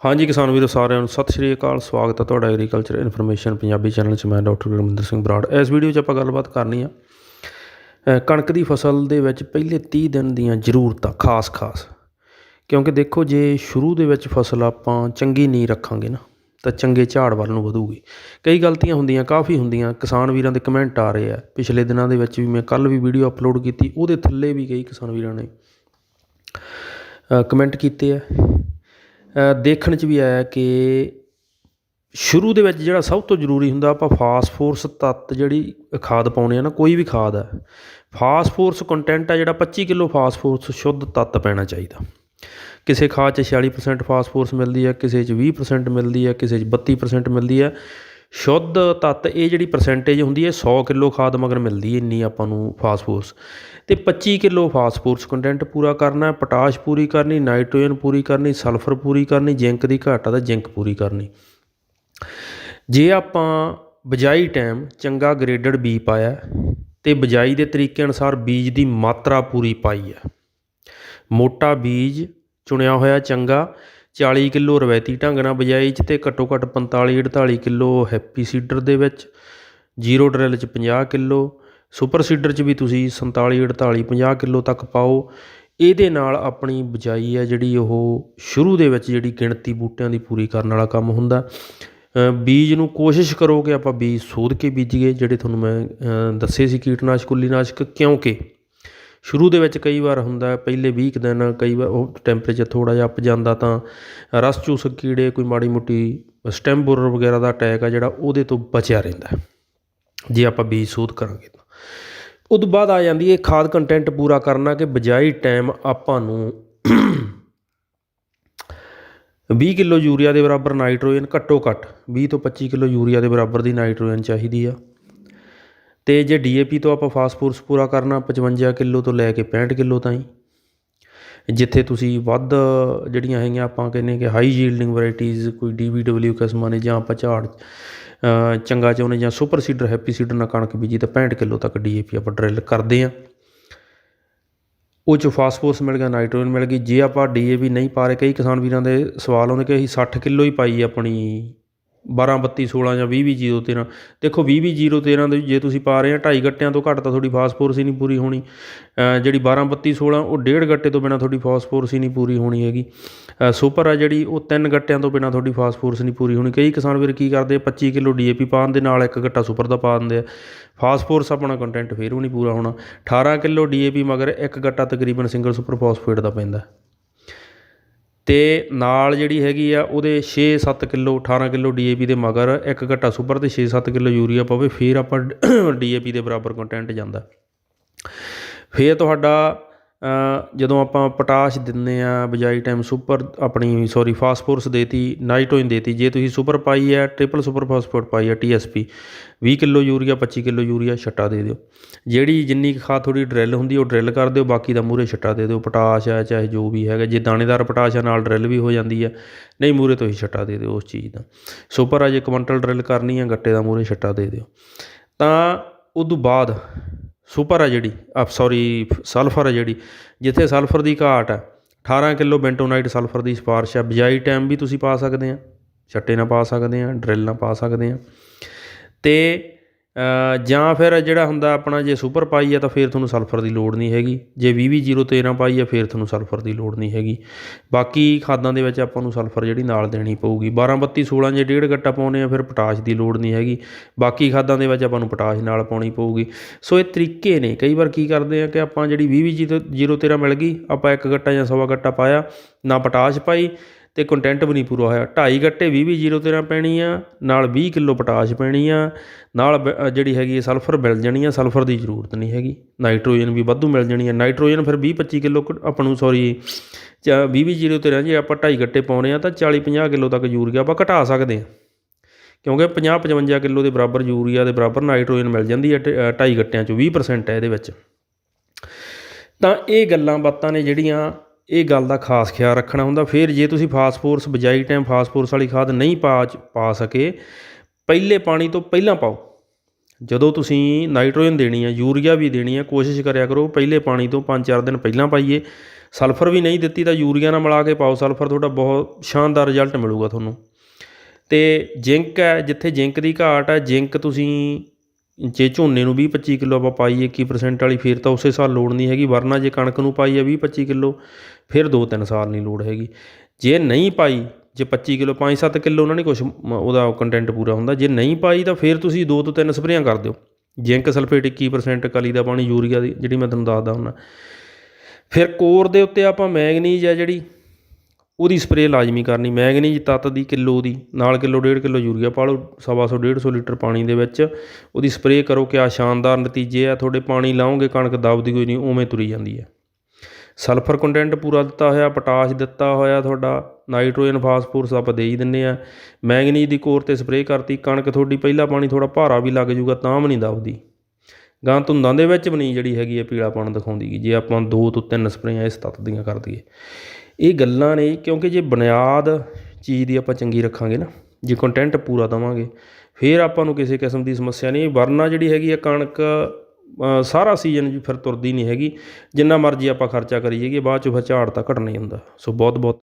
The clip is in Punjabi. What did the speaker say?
ਹਾਂਜੀ ਕਿਸਾਨ ਵੀਰੋ, ਸਾਰਿਆਂ ਨੂੰ ਸਤਿ ਸ਼੍ਰੀ ਅਕਾਲ। ਸਵਾਗਤ ਹੈ ਤੁਹਾਡਾ ਐਗਰੀਕਲਚਰ ਇਨਫੋਰਮੇਸ਼ਨ ਪੰਜਾਬੀ ਚੈਨਲ 'ਚ। ਮੈਂ ਡਾਕਟਰ ਗੁਰਮਿੰਦਰ ਸਿੰਘ ਬਰਾੜ। ਇਸ ਵੀਡੀਓ 'ਚ ਆਪਾਂ ਗੱਲਬਾਤ ਕਰਨੀ ਆ ਕਣਕ ਦੀ ਫਸਲ ਦੇ ਵਿੱਚ ਪਹਿਲੇ 30 ਦਿਨ ਦੀਆਂ ਜ਼ਰੂਰਤਾਂ ਖਾਸ-ਖਾਸ ਕਿਉਂਕਿ ਦੇਖੋ, ਜੇ ਸ਼ੁਰੂ ਦੇ ਵਿੱਚ ਫਸਲ ਆਪਾਂ ਚੰਗੀ ਨਹੀਂ ਰੱਖਾਂਗੇ ਨਾ, ਤਾਂ ਚੰਗੇ ਝਾੜ ਵੱਲ ਨੂੰ ਵਧੂਗੀ। ਕਈ ਗਲਤੀਆਂ ਹੁੰਦੀਆਂ, ਕਾਫੀ ਹੁੰਦੀਆਂ। ਕਿਸਾਨ ਵੀਰਾਂ ਦੇ ਕਮੈਂਟ ਆ ਰਹੇ ਆ। ਪਿਛਲੇ ਦਿਨਾਂ ਦੇ ਵਿੱਚ ਵੀ ਮੈਂ ਕੱਲ ਵੀ ਵੀਡੀਓ ਅਪਲੋਡ ਕੀਤੀ, ਉਹਦੇ ਥੱਲੇ ਵੀ ਕਈ ਕਿਸਾਨ ਵੀਰਾਂ ਨੇ ਕਮੈਂਟ ਕੀਤੇ ਆ। ਦੇਖਣ 'ਚ ਵੀ ਆਇਆ ਕਿ ਸ਼ੁਰੂ ਦੇ ਵਿੱਚ ਜਿਹੜਾ ਸਭ ਤੋਂ ਜ਼ਰੂਰੀ ਹੁੰਦਾ, ਆਪਾਂ ਫਾਸਫੋਰਸ ਤੱਤ ਜਿਹੜੀ ਖਾਦ ਪਾਉਣੇ ਆ ਨਾ, ਕੋਈ ਵੀ ਖਾਦ ਹੈ ਫਾਸਫੋਰਸ ਕੰਟੈਂਟ ਆ ਜਿਹੜਾ 25 ਕਿਲੋ ਫਾਸਫੋਰਸ ਸ਼ੁੱਧ ਤੱਤ ਪੈਣਾ ਚਾਹੀਦਾ। ਕਿਸੇ ਖਾਦ 'ਚ 46% ਫਾਸਫੋਰਸ ਮਿਲਦੀ ਹੈ ਕਿਸੇ 'ਚ 20% ਮਿਲਦੀ ਹੈ ਕਿਸੇ 'ਚ 32% ਮਿਲਦੀ ਹੈ ਸ਼ੁੱਧ ਤੱਤ, ਇਹ ਜਿਹੜੀ ਪਰਸੈਂਟੇਜ ਹੁੰਦੀ ਹੈ 100 ਕਿਲੋ ਖਾਦ ਮਗਰ ਮਿਲਦੀ ਹੈ ਇੰਨੀ ਆਪਾਂ ਨੂੰ ਫਾਸਫੋਰਸ ਤੇ 25 ਕਿਲੋ ਫਾਸਫੋਰਸ ਕੰਟੈਂਟ ਪੂਰਾ ਕਰਨਾ ਪੋਟਾਸ਼ ਪੂਰੀ ਕਰਨੀ ਨਾਈਟ੍ਰੋਜਨ ਪੂਰੀ ਕਰਨੀ ਸਲਫਰ ਪੂਰੀ ਕਰਨੀ ਜ਼ਿੰਕ ਦੀ ਘਾਟ ਆ ਤਾਂ ਜ਼ਿੰਕ ਪੂਰੀ ਕਰਨੀ। ਜੇ ਆਪਾਂ ਬਜਾਈ ਟਾਈਮ ਚੰਗਾ ਗ੍ਰੇਡਡ ਬੀ ਪਾਇਆ ਤੇ ਬਜਾਈ ਦੇ ਤਰੀਕੇ ਅਨੁਸਾਰ ਬੀਜ ਦੀ ਮਾਤਰਾ ਪੂਰੀ ਪਾਈ ਹੈ। ਮੋਟਾ ਬੀਜ ਚੁਣਿਆ ਹੋਇਆ ਚੰਗਾ 40 ਕਿਲੋ ਰਵਾਇਤੀ ਢੰਗ ਨਾਲ ਬਜਾਈ 'ਚ ਤੇ ਘੱਟੋ ਘੱਟ 45 48 ਕਿਲੋ ਹੈਪੀ ਸੀਡਰ ਦੇ ਵਿੱਚ, ਜ਼ੀਰੋ ਡਰਿਲ 'ਚ 50 ਕਿਲੋ, ਸੁਪਰ ਸੀਡਰ 'ਚ ਵੀ ਤੁਸੀਂ 47 48 50 ਕਿਲੋ ਤੱਕ ਪਾਓ। ਇਹਦੇ ਨਾਲ ਆਪਣੀ ਬਜਾਈ ਹੈ ਜਿਹੜੀ ਉਹ ਸ਼ੁਰੂ ਦੇ ਵਿੱਚ ਜਿਹੜੀ ਗਿਣਤੀ ਬੂਟਿਆਂ ਦੀ ਪੂਰੀ ਕਰਨ ਵਾਲਾ ਕੰਮ ਹੁੰਦਾ। ਬੀਜ ਨੂੰ ਕੋਸ਼ਿਸ਼ ਕਰੋ ਕਿ ਆਪਾਂ ਬੀਜ ਸੋਧ ਕੇ ਬੀਜੀਏ, ਜਿਹੜੇ ਤੁਹਾਨੂੰ ਮੈਂ ਦੱਸੇ ਸੀ ਕੀਟਨਾਸ਼ਕ ਕੁਲੀਨਾਸ਼ਕ ਕਿਉਂਕਿ ਸ਼ੁਰੂ ਦੇ ਵਿੱਚ ਕਈ ਵਾਰ ਹੁੰਦਾ ਪਹਿਲੇ 20 ਕੁ ਦਿਨ ਕਈ ਵਾਰ ਉਹ ਟੈਂਪਰੇਚਰ ਥੋੜ੍ਹਾ ਜਿਹਾ ਅੱਪ ਜਾਂਦਾ ਤਾਂ ਰਸ ਚੂਸਕ ਕੀੜੇ, ਕੋਈ ਮਾੜੀ ਮੋਟੀ ਸਟੈਮ ਬੋਰਰ ਵਗੈਰਾ ਦਾ ਅਟੈਕ ਆ ਜਿਹੜਾ ਉਹਦੇ ਤੋਂ ਬਚਿਆ ਰਹਿੰਦਾ ਜੇ ਆਪਾਂ ਬੀਜ ਸੋਧ ਕਰਾਂਗੇ ਤਾਂ। ਉਹ ਤੋਂ ਬਾਅਦ ਆ ਜਾਂਦੀ ਹੈ ਖਾਦ ਕੰਟੈਂਟ ਪੂਰਾ ਕਰਨਾ ਕਿ ਬਜਾਈ ਟਾਈਮ ਆਪਾਂ ਨੂੰ 20 ਕਿਲੋ ਯੂਰੀਆ ਦੇ ਬਰਾਬਰ ਨਾਈਟ੍ਰੋਜਨ ਘੱਟੋ ਘੱਟ 20 ਤੋਂ 25 ਕਿਲੋ ਯੂਰੀਆ ਦੇ ਬਰਾਬਰ ਦੀ ਨਾਈਟ੍ਰੋਜਨ ਚਾਹੀਦੀ ਆ। ਅਤੇ ਜੇ ਡੀ ਏ ਪੀ ਤੋਂ ਆਪਾਂ ਫਾਸਫੋਰਸ ਪੂਰਾ ਕਰਨਾ 55 ਕਿਲੋ ਤੋਂ ਲੈ ਕੇ 65 ਕਿਲੋ ਤਾਈਂ, ਜਿੱਥੇ ਤੁਸੀਂ ਵੱਧ ਜਿਹੜੀਆਂ ਹੈਗੀਆਂ ਆਪਾਂ ਕਹਿੰਦੇ ਕਿ ਹਾਈ ਯੀਲਡਿੰਗ ਵੈਰਾਈਟੀਜ਼ ਕੋਈ ਡੀ ਬੀ ਡੀਵੀਡਬਲਯੂ ਕਿਸਮਾਂ ਨੇ ਜਾਂ ਆਪਾਂ ਝਾੜ ਚੰਗਾ ਚਾਹੁੰਦੇ ਜਾਂ ਸੁਪਰ ਸੀਡਰ ਹੈਪੀ ਸੀਡਰ ਨਾਲ ਕਣਕ ਬੀਜੀ ਤਾਂ 65 ਕਿਲੋ ਤੱਕ ਡੀ ਏ ਪੀ ਆਪਾਂ ਡਰਿਲ ਕਰਦੇ ਆ। ਉਹ 'ਚ ਫਾਸਫੋਰਸ ਮਿਲ ਗਿਆ, ਨਾਈਟ੍ਰੋਜਨ ਮਿਲ ਗਈ। ਜੇ ਆਪਾਂ ਡੀ ਏ ਪੀ ਨਹੀਂ ਪਾ ਰਹੇ, ਕਈ ਕਿਸਾਨ ਵੀਰਾਂ ਦੇ ਸਵਾਲ ਆਉਂਦੇ ਕਿ ਅਸੀਂ 60 ਕਿਲੋ ਹੀ ਪਾਈ ਆਪਣੀ 12 32 16 ਜਾਂ 20 20 0 13 ਦੇਖੋ 20 20 0 13 ਦੇ ਜੇ ਤੁਸੀਂ ਪਾ ਰਹੇ ਆ, ਢਾਈ ਗੱਟਿਆਂ ਤੋਂ ਘੱਟ ਤਾਂ ਤੁਹਾਡੀ ਫਾਸਫੋਰਸ ਹੀ ਨਹੀਂ ਪੂਰੀ ਹੋਣੀ। ਜਿਹੜੀ 12 32 16 ਉਹ ਡੇਢ ਗੱਟੇ ਤੋਂ ਬਿਨਾ ਤੁਹਾਡੀ ਫਾਸਫੋਰਸ ਹੀ ਨਹੀਂ ਪੂਰੀ ਹੋਣੀ ਹੈਗੀ। ਸੁਪਰ ਆ ਜਿਹੜੀ, ਉਹ ਤਿੰਨ ਗੱਟਿਆਂ ਤੋਂ ਬਿਨਾ ਤੁਹਾਡੀ ਫਾਸਫੋਰਸ ਨਹੀਂ ਪੂਰੀ ਹੋਣੀ। ਕਈ ਕਿਸਾਨ ਵੀਰ ਕੀ ਕਰਦੇ ਆ 25 ਕਿਲੋ ਡੀਏਪੀ ਪਾਉਣ ਦੇ ਨਾਲ ਇੱਕ ਗੱਟਾ ਸੁਪਰ ਦਾ ਪਾ ਦਿੰਦੇ ਆ। ਫਾਸਫੋਰਸ ਆਪਣਾ ਕੰਟੈਂਟ ਫੇਰ ਵੀ ਨਹੀਂ ਪੂਰਾ ਹੋਣਾ। 18 ਕਿਲੋ ਡੀਏਪੀ ਮਗਰ ਇੱਕ ਗੱਟਾ ਤਕਰੀਬਨ ਸਿੰਗਲ ਸੁਪਰ ਫਾਸਫੇਟ ਦਾ ਪੈਂਦਾ। ਅਤੇ ਨਾਲ ਜਿਹੜੀ ਹੈਗੀ ਆ, ਉਹਦੇ ਛੇ ਸੱਤ ਕਿੱਲੋ, ਅਠਾਰਾਂ ਕਿੱਲੋ ਡੀ ਏ ਪੀ ਦੇ ਮਗਰ ਇੱਕ ਘੱਟਾ ਸੁਪਰ ਅਤੇ ਛੇ ਸੱਤ ਕਿੱਲੋ ਯੂਰੀਆ ਪਵੇ, ਫਿਰ ਆਪਾਂ ਡੀ ਏ ਪੀ ਦੇ ਬਰਾਬਰ ਕੰਟੈਂਟ ਜਾਂਦਾ। ਫਿਰ ਤੁਹਾਡਾ ਜਦੋਂ ਆਪਾਂ ਪੋਟਾਸ਼ ਦਿੰਦੇ ਆ, ਬਜਾਈ ਟਾਈਮ ਸੁਪਰ ਆਪਣੀ ਸੌਰੀ ਫਾਸਫੋਰਸ ਦੇਤੀ ਨਾਈਟ੍ਰੋਜਨ ਦੇਤੀ, ਜੇ ਤੁਸੀਂ ਸੁਪਰ ਪਾਈ ਹੈ ਟ੍ਰਿਪਲ ਸੁਪਰ ਫਾਸਫੋਰਟ ਪਾਈ ਹੈ TSP 20 kilo urea 25 kilo urea ਛੱਟਾ ਦੇ ਦਿਓ। ਜਿਹੜੀ ਜਿੰਨੀ ਕੁ ਖਾਦ ਥੋੜੀ ਡਰਿਲ ਹੁੰਦੀ, ਉਹ ਡਰਿਲ ਕਰ ਦਿਓ, ਬਾਕੀ ਦਾ ਮੂਰੇ ਛੱਟਾ ਦੇ ਦਿਓ, ਪੋਟਾਸ਼ ਹੈ ਚਾਹੇ ਜੋ ਵੀ ਹੈਗਾ, ਜੇ ਦਾਣੇਦਾਰ ਪੋਟਾਸ਼ ਹੈ ਨਾਲ ਡਰਿਲ ਵੀ ਹੋ ਜਾਂਦੀ ਹੈ ਨਹੀਂ ਮੂਰੇ ਤੋਂ ਹੀ ਛੱਟਾ ਦੇ ਦਿਓ ਉਸ ਚੀਜ਼ ਦਾ। ਸੁਪਰ ਆ, ਜੇ ਕੁਇੰਟਲ ਡਰਿਲ ਕਰਨੀ ਹੈ ਗੱਟੇ ਦਾ ਮੂਰੇ ਛੱਟਾ ਦੇ ਦਿਓ। ਤਾਂ, ਉਦੋਂ ਬਾਅਦ ਸੁਪਰ ਆ ਜਿਹੜੀ ਆ ਸੌਰੀ ਸਲਫਰ ਆ ਜਿਹੜੀ, ਜਿੱਥੇ ਸਲਫਰ ਦੀ ਘਾਟ ਹੈ 18 ਕਿਲੋ ਬੈਂਟੋਨਾਈਟ ਸਲਫਰ ਦੀ ਸਿਫਾਰਿਸ਼ ਹੈ ਬਜਾਈ ਟਾਈਮ ਵੀ ਤੁਸੀਂ ਪਾ ਸਕਦੇ ਆ, ਛੱਟੇ ਨਾਲ ਪਾ ਸਕਦੇ ਆ ਡਰਿਲ ਨਾਲ ਪਾ ਸਕਦੇ ਆ। ਤੇ ਜਾਂ ਫਿਰ ਜਿਹੜਾ ਹੁੰਦਾ ਆਪਣਾ ਜੇ ਸੁਪਰ ਪਾਈ ਆ ਤਾਂ ਫਿਰ ਤੁਹਾਨੂੰ ਸਲਫਰ ਦੀ ਲੋੜ ਨਹੀਂ ਹੈਗੀ। ਜੇ 20-013 ਪਾਈ ਹੈ ਫਿਰ ਤੁਹਾਨੂੰ ਸਲਫਰ ਦੀ ਲੋੜ ਨਹੀਂ ਹੈਗੀ। ਬਾਕੀ ਖਾਦਾਂ ਦੇ ਵਿੱਚ ਆਪਾਂ ਨੂੰ ਸਲਫਰ ਜਿਹੜੀ ਨਾਲ ਦੇਣੀ ਪਊਗੀ। 12-32 16 ਜੇ ਡੇਢ ਗੱਟਾ ਪਾਉਨੇ ਆ ਫਿਰ ਪੋਟਾਸ਼ ਦੀ ਲੋੜ ਨਹੀਂ ਹੈਗੀ। ਬਾਕੀ ਖਾਦਾਂ ਦੇ ਵਿੱਚ ਆਪਾਂ ਨੂੰ ਪੋਟਾਸ਼ ਨਾਲ ਪਾਉਣੀ ਪਊਗੀ। ਸੋ ਇਹ ਤਰੀਕੇ ਨੇ। ਕਈ ਵਾਰ ਕੀ ਕਰਦੇ ਆ ਕਿ ਆਪਾਂ ਜਿਹੜੀ 20-013 ਮਿਲ ਗਈ, ਆਪਾਂ ਇੱਕ ਗੱਟਾ ਜਾਂ ਸਵਾ ਗੱਟਾ ਪਾਇਆ, ਨਾ ਪੋਟਾਸ਼ ਪਾਈ ਤੇ ਕੰਟੈਂਟ ਵੀ ਨਹੀਂ ਪੂਰਾ ਹੋਇਆ। 2.5 ਗੱਟੇ 20 013 ਪੈਣੀ ਆ, ਨਾਲ 20 ਕਿਲੋ ਪੋਟਾਸ਼ ਪੈਣੀ ਆ, ਨਾਲ ਬ- ਜਿਹੜੀ ਹੈਗੀ ਹੈ ਸਲਫਰ ਮਿਲ ਜਾਣੀ ਆ, ਸਲਫਰ ਦੀ ਜ਼ਰੂਰਤ ਨਹੀਂ ਹੈਗੀ। ਨਾਈਟ੍ਰੋਜਨ ਵੀ ਵਾਧੂ ਮਿਲ ਜਾਣੀ ਆ। ਨਾਈਟ੍ਰੋਜਨ ਫਿਰ 20 25 ਕਿਲੋ ਆਪਾਂ ਨੂੰ ਸੌਰੀ 20 013 ਜੇ ਆਪਾਂ 2.5 ਗੱਟੇ ਪਾਉਣੇ ਆ, ਤਾਂ 40 50 ਕਿਲੋ ਤੱਕ ਯੂਰੀਆ ਆਪਾਂ ਘਟਾ ਸਕਦੇ ਆ। ਕਿਉਂਕਿ 50 55 ਕਿਲੋ ਦੇ ਬਰਾਬਰ ਯੂਰੀਆ ਦੇ ਬਰਾਬਰ ਨਾਈਟ੍ਰੋਜਨ ਮਿਲ ਜਾਂਦੀ ਹੈ 2.5 ਗੱਟਿਆਂ ਚੋਂ 20% ਹੈ ਇਹਦੇ ਵਿੱਚ। ਤਾਂ ਇਹ ਗੱਲਾਂ ਬਾਤਾਂ ਨੇ ਜਿਹੜੀਆਂ ਇਹ ਗੱਲ ਦਾ ਖਾਸ ਖਿਆਲ ਰੱਖਣਾ ਹੁੰਦਾ। ਫਿਰ ਜੇ ਤੁਸੀਂ ਫਾਸਫੋਰਸ ਬਜਾਈ ਟਾਈਮ ਫਾਸਫੋਰਸ ਵਾਲੀ ਖਾਦ ਨਹੀਂ ਪਾ ਪਾ ਸਕੇ, ਪਹਿਲੇ ਪਾਣੀ ਤੋਂ ਪਹਿਲਾਂ ਪਾਓ। ਜਦੋਂ ਤੁਸੀਂ ਨਾਈਟ੍ਰੋਜਨ ਦੇਣੀ ਹੈ ਯੂਰੀਆ ਵੀ ਦੇਣੀ ਹੈ ਕੋਸ਼ਿਸ਼ ਕਰਿਆ ਕਰੋ ਪਹਿਲੇ ਪਾਣੀ ਤੋਂ 5-4 ਦਿਨ ਪਹਿਲਾਂ ਪਾਈਏ। ਸਲਫਰ ਵੀ ਨਹੀਂ ਦਿੱਤੀ ਤਾਂ ਯੂਰੀਆ ਨਾਲ ਮਿਲਾ ਕੇ ਪਾਓ, ਸਲਫਰ ਤੁਹਾਡਾ ਬਹੁਤ ਸ਼ਾਨਦਾਰ ਰਿਜ਼ਲਟ ਮਿਲੂਗਾ ਤੁਹਾਨੂੰ। ਤੇ ਜ਼ਿੰਕ ਹੈ, ਜਿੱਥੇ ਜ਼ਿੰਕ ਦੀ ਘਾਟ ਹੈ, ਜ਼ਿੰਕ ਤੁਸੀਂ ਜੇ ਝੋਨੇ ਨੂੰ 20 25 ਕਿਲੋ ਆਪਾਂ ਪਾਈਏ 21% ਵਾਲੀ, ਫਿਰ ਤਾਂ ਉਸੇ ਸਾਲ ਲੋੜ ਨਹੀਂ ਹੈਗੀ, ਵਰਨਾ ਜੇ ਕਣਕ ਨੂੰ ਪਾਈ ਹੈ 20 25 ਕਿਲੋ, ਫਿਰ 2-3 ਸਾਲ ਨਹੀਂ ਲੋੜ ਹੈਗੀ। ਜੇ ਨਹੀਂ ਪਾਈ, ਜੇ 25 ਕਿਲੋ 5-7 ਕਿਲੋ ਉਹਨਾਂ ਨੇ ਕੁਝ ਉਹਦਾ ਕੰਟੈਂਟ ਪੂਰਾ ਹੁੰਦਾ, ਜੇ ਨਹੀਂ ਪਾਈ ਤਾਂ ਫਿਰ ਤੁਸੀਂ 2 ਤੋਂ 3 ਸਪਰੇਆਂ ਕਰ ਦਿਓ। ਜ਼ਿੰਕ ਸਲਫੇਟ 21% ਕਲੀ ਦਾ ਪਾਣੀ, ਯੂਰੀਆ ਦੀ, ਜਿਹੜੀ ਮੈਂ ਤੁਹਾਨੂੰ ਦੱਸਦਾ ਹੁੰਦਾ। ਫਿਰ ਕੋਰ ਦੇ ਉੱਤੇ ਆਪਾਂ ਮੈਗਨੀਜ਼ ਆ ਜਿਹੜੀ ਉਹਦੀ ਸਪਰੇਅ ਲਾਜ਼ਮੀ ਕਰਨੀ ਮੈਗਨੀਜ਼ ਤੱਤ ਦੀ ਕਿਲੋ ਦੀ, ਨਾਲ ਕਿਲੋ, ਡੇਢ ਕਿਲੋ ਯੂਰੀਆ ਪਾ ਲਓ, ਸਵਾ ਸੌ, ਡੇਢ ਸੌ ਲੀਟਰ ਪਾਣੀ ਦੇ ਵਿੱਚ। ਉਹਦੀ ਸਪਰੇਅ ਕਰੋ ਕਿਆ ਸ਼ਾਨਦਾਰ ਨਤੀਜੇ ਆ, ਤੁਹਾਡੇ ਪਾਣੀ ਲਾਓਗੇ, ਕਣਕ ਦਬਦੀ ਕੋਈ ਨਹੀਂ, ਉਵੇਂ ਤੁਰੀ ਜਾਂਦੀ ਹੈ। ਸਲਫਰ ਕੰਟੈਂਟ ਪੂਰਾ ਦਿੱਤਾ ਹੋਇਆ ਪੋਟਾਸ਼ ਦਿੱਤਾ ਹੋਇਆ ਤੁਹਾਡਾ ਨਾਈਟ੍ਰੋਜਨ ਫਾਸਫੋਰਸ ਆਪਾਂ ਦੇ ਹੀ ਦਿੰਨੇ ਆ ਮੈਗਨੀਜ਼ ਦੀ ਕੋਰ ਤੇ ਸਪਰੇਅ ਕਰਤੀ, ਕਣਕ ਤੁਹਾਡੀ ਪਹਿਲਾ ਪਾਣੀ ਥੋੜਾ ਭਾਰਾ ਵੀ ਲੱਗ ਜੂਗਾ ਤਾਂ ਵੀ ਨਹੀਂ ਦਬਦੀ। ਗਾਂ ਧੁੰਦਾਂ ਦੇ ਵਿੱਚ ਵੀ ਨਹੀਂ ਜਿਹੜੀ ਹੈਗੀ ਹੈ ਪੀਲਾਪਣ ਦਿਖਾਉਂਦੀ ਜੇ ਆਪਾਂ ਦੋ ਤੋਂ ਤਿੰਨ ਸਪਰੇਆਂ ਇਸ ਤੱਤ ਦੀਆਂ ਕਰ ਦਈਏ। ਇਹ ਗੱਲਾਂ ਨੇ, ਕਿਉਂਕਿ ਜੇ ਬੁਨਿਆਦ ਚੀਜ਼ ਦੀ ਆਪਾਂ ਚੰਗੀ ਰੱਖਾਂਗੇ ਨਾ, ਜੇ ਕੰਟੈਂਟ ਪੂਰਾ ਦੇਵਾਂਗੇ, ਫਿਰ ਆਪਾਂ ਨੂੰ ਕਿਸੇ ਕਿਸਮ ਦੀ ਸਮੱਸਿਆ ਨਹੀਂ। ਵਰਨਾ ਜਿਹੜੀ ਹੈਗੀ ਆ ਕਣਕ ਸਾਰਾ ਸੀਜ਼ਨ ਜੀ ਫਿਰ ਤੁਰਦੀ ਨਹੀਂ ਹੈਗੀ। ਜਿੰਨਾ ਮਰਜ਼ੀ ਆਪਾਂ ਖਰਚਾ ਕਰੀ ਜਾਈਏ ਬਾਅਦ ਚ ਫਿਰ ਝਾੜ ਤਾਂ ਘਟਣਾ ਹੀ ਹੁੰਦਾ। ਸੋ ਬਹੁਤ ਬਹੁਤ